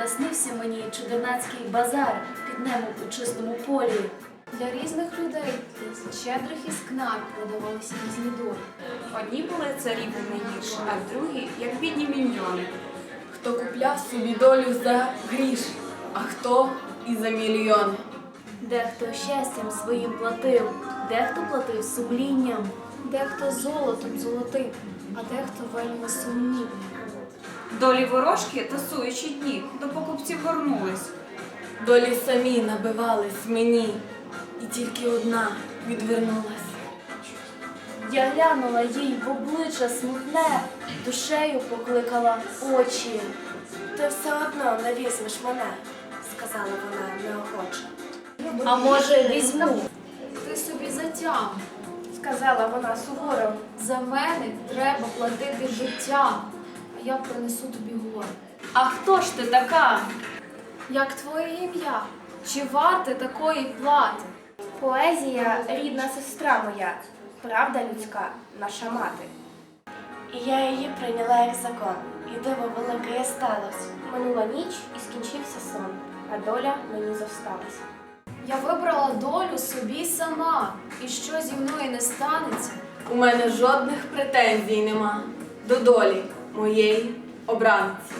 Наснився мені чудернацький базар під небом у чистому полі. Для різних людей, з щедрих із кнар продавалися різні долі. Одні були царі найгірші, а другі, як бідні міньйони. Хто купляв собі долю за гріш, а хто і за мільйони. Дехто щастям своїм платив, дехто платив сумлінням. Дехто золотом золотим, а дехто вельми сумні. Долі ворожки, тасуючи дні, до покупців горнулись. Долі самі набивались мені, і тільки одна відвернулась. Я глянула їй в обличчя смутне, душею покликала очі. Ти все одно не візьмеш мене, сказала вона неохоче. А може, візьму? Ти собі затям. Сказала вона суворо. За мене треба платити життя, я принесу тобі горе. А хто ж ти така? Як твоє ім'я? Чи варте такої плати? Поезія рідна сестра моя, правда людська, наша мати. І я її прийняла як закон, і диво велике сталося. Минула ніч і скінчився сон, а доля мені зосталась. Я вибрала долю собі сама, і що зі мною не станеться, У мене жодних претензій нема до долі mojej obranki.